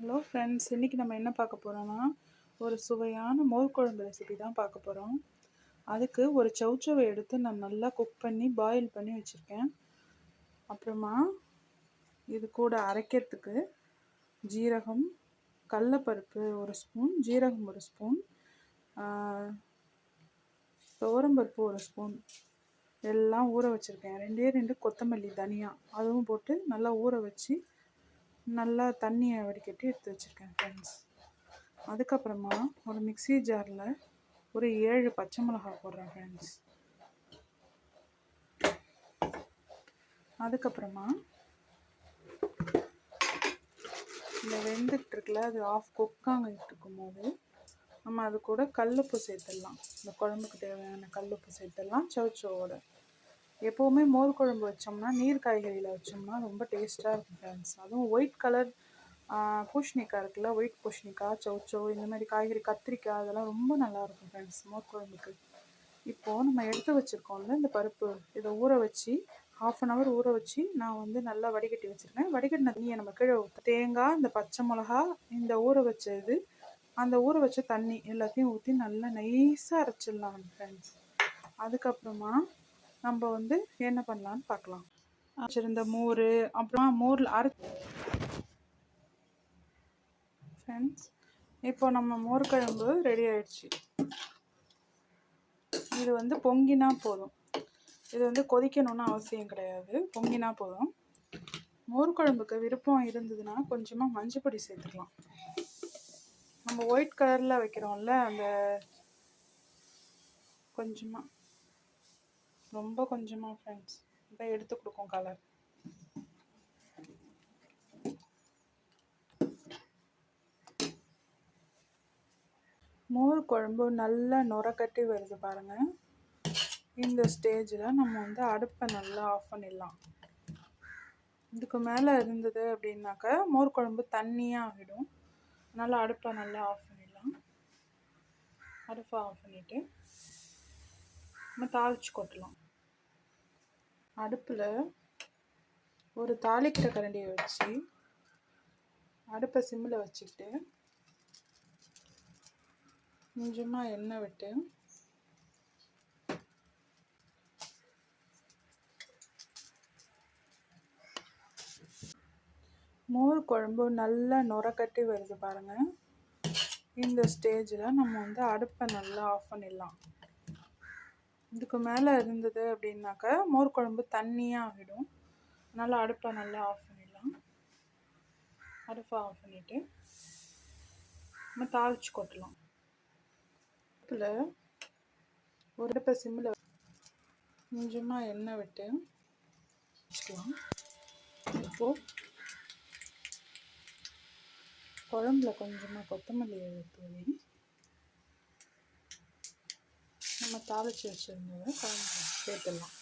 Hello friends இன்றைக்கி நம்ம என்ன பார்க்க போகிறோன்னா ஒரு சுவையான மோர் குழம்பு ரெசிபி தான் பார்க்க போகிறோம் அதுக்கு ஒரு சவுச்சவை எடுத்து நான் நல்லா குக் பண்ணி பாயில் பண்ணி வச்சுருக்கேன். அப்புறமா இது கூட அரைக்கிறதுக்கு ஜீரகம் கடலப்பருப்பு ஒரு ஸ்பூன் ஜீரகம் ஒரு ஸ்பூன் துவரம்பருப்பு ஒரு ஸ்பூன் எல்லாம் ஊற வச்சுருக்கேன். ரெண்டே ரெண்டு கொத்தமல்லி தனியாக அதுவும் போட்டு நல்லா ஊற வச்சு நல்லா தண்ணியை வடிகட்டி எடுத்து வச்சுருக்கேன் ஃப்ரெண்ட்ஸ் அதுக்கப்புறமா ஒரு மிக்சி ஜாரில் ஒரு ஏழு பச்சை மிளகா போடுறேன் ஃப்ரெண்ட்ஸ் அதுக்கப்புறமா இந்த வெந்துட்டு இருக்குல்ல அது ஆஃப் குக்காங்கிட்டு இருக்கும்போது நம்ம அது கூட கல்லுப்பு சேர்த்துடலாம். இந்த குழம்புக்கு தேவையான கல்லுப்பு சேர்த்துடலாம் சவுச்சோவோட எப்போவுமே மோர் குழம்பு வச்சோம்னா நீர் காய்கறியில் வச்சோம்னா ரொம்ப டேஸ்ட்டாக இருக்கும் ஃப்ரெண்ட்ஸ் அதுவும் ஒயிட் கலர் பூஷணிக்காய் இருக்குல்ல ஒயிட் பூஷணிக்காய் சௌச்சோ இந்த மாதிரி காய்கறி கத்திரிக்காய் அதெல்லாம் ரொம்ப நல்லாயிருக்கும் ஃப்ரெண்ட்ஸ் மோர் குழம்புக்கு. இப்போது நம்ம எடுத்து வச்சுருக்கோம்ல இந்த பருப்பு இதை ஊற வச்சு ஹாஃப் அன் ஹவர் ஊற வச்சு நான் வந்து நல்லா வடிகட்டி வச்சுருக்கேன். வடிகட்டின தண்ணியை நம்ம கீழே தேங்காய் இந்த பச்சை மிளகா இந்த ஊற வச்ச இது அந்த ஊற வச்ச தண்ணி எல்லாத்தையும் ஊற்றி நல்லா நைஸாக அரைச்சிடலாம் ஃப்ரெண்ட்ஸ் அதுக்கப்புறமா நம்ம வந்து என்ன பண்ணலான்னு பார்க்கலாம் வச்சுருந்த மோர் அப்புறம் மோரில் அரை ஃப்ரெண்ட்ஸ் இப்போ நம்ம மோர் குழம்பு ரெடி ஆயிடுச்சு. இது வந்து பொங்கினா போதும். இது வந்து கொதிக்கணும்னு அவசியம் கிடையாது. பொங்கினா போதும். மோர் குழம்புக்கு விருப்பம் இருந்ததுன்னா கொஞ்சமாக மஞ்சள் பொடி சேர்த்துக்கலாம். நம்ம ஒயிட் கலரில் வைக்கிறோம்ல அந்த கொஞ்சமாக ரொம்ப கொஞ்சமாக ஃப்ரெண்ட்ஸ் இப்போ எடுத்து கொடுக்கும் கலர் மோர் குழம்பு நல்லா நுரக்கட்டி வருது பாருங்கள் இந்த ஸ்டேஜில் நம்ம வந்து அடுப்பை நல்லா ஆஃப் பண்ணிடலாம். இதுக்கு மேலே இருந்தது அப்படின்னாக்கா மோர் குழம்பு தண்ணியாக ஆகிடும். அதனால் அடுப்பை நல்லா ஆஃப் பண்ணிடலாம். அடுப்பை ஆஃப் பண்ணிவிட்டு நம்ம தாளித்து கொட்டலாம். அடுப்பில் ஒரு தாளிக்கிற கரண்டியை வச்சு அடுப்பை சிம்மில் வச்சுக்கிட்டு கொஞ்சமாக எண்ணெய் விட்டு மோர் குழம்பு நல்லா நுரக்கட்டி வருது பாருங்கள் இந்த ஸ்டேஜில் நம்ம வந்து அடுப்பை நல்லா ஆஃப் பண்ணிடலாம். இதுக்கு மேலே இருந்தது அப்படின்னாக்கா மோர் குழம்பு தண்ணியாக ஆகிடும். அதனால் அடுப்பை நல்லா ஆஃப் பண்ணிடலாம். அடுப்பை ஆஃப் பண்ணிவிட்டு நம்ம தாளித்து கொட்டலாம். அடுப்பில் ஒரு அடுப்பை சிம்மில் கொஞ்சமாக எண்ணெய் விட்டு வச்சுக்கலாம். இப்போது குழம்புல கொஞ்சமாக கொத்தமல்லி தூவி நம்ம தாளித்து வச்சுருந்ததை குழம்பு சேர்த்துடலாம்.